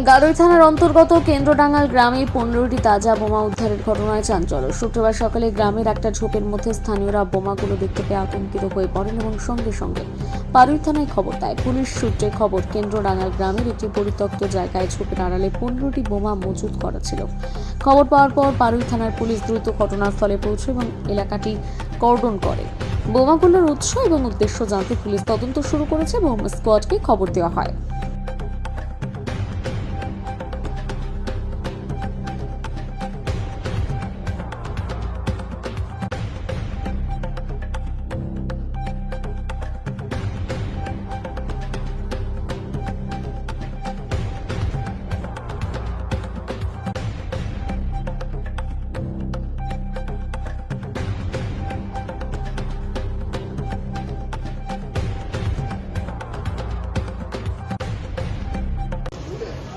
গারোই থানার অন্তর্গত কেন্দ্রডাঙ্গাল গ্রামে পনেরোটি তাজা বোমা উদ্ধারের ঘটনায় চাঞ্চল্য। শুক্রবার সকালে গ্রামের একটা ঝোপের মধ্যে স্থানীয়রা বোমাগুলো দেখতে পেয়ে আতঙ্কিত হয়ে পড়েন এবং সঙ্গে সঙ্গে পারুই থানায় খবর দেয়। পুলিশ সূত্রে খবর, কেন্দ্রডাঙ্গাল গ্রামের একটি পরিত্যক্ত জায়গায় ঝোপের আড়ালে পনেরোটি বোমা মজুত করা ছিল। খবর পাওয়ার পর পারুই থানার পুলিশ দ্রুত ঘটনাস্থলে পৌঁছে এবং এলাকাটি কর্ডন করে। বোমাগুলোর উৎস এবং উদ্দেশ্য জানতে পুলিশ তদন্ত শুরু করেছে এবং স্কোয়াডকে খবর দেওয়া হয়।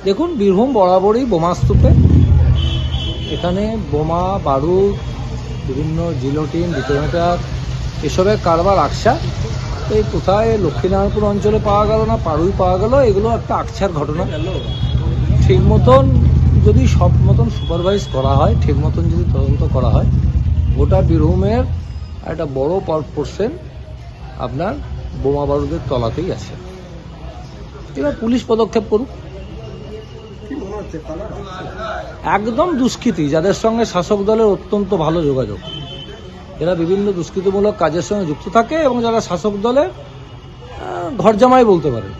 দেখুন, বীরভূম বরাবরই বোমাস্তূপে এখানে বোমা, বারুদ, বিভিন্ন জিলোটিন ডিটোনেটার এসবের কারবার আকসা। এই কোথায়? লক্ষ্মীনারায়ণপুর অঞ্চলে পাওয়া গেল না? পাড়ুই পাওয়া গেল? এগুলো একটা আকছার ঘটনা। ঠিক মতন যদি সব মতন সুপারভাইজ করা হয়, ঠিক মতন যদি তদন্ত করা হয়, গোটা বীরভূমের একটা বড় পোর্শন আপনার বোমা, বারুদের তলাতেই আছে। এবার পুলিশ পদক্ষেপ করুক। একদম দুষ্কৃতি, যাদের সঙ্গে শাসক দলের অত্যন্ত ভালো যোগাযোগ। এরা বিভিন্ন দুষ্কৃতিমূলক কাজের সঙ্গে যুক্ত থাকে এবং যারা শাসক দলের ঘরজামাই ঘর জামাই বলতে পারেন।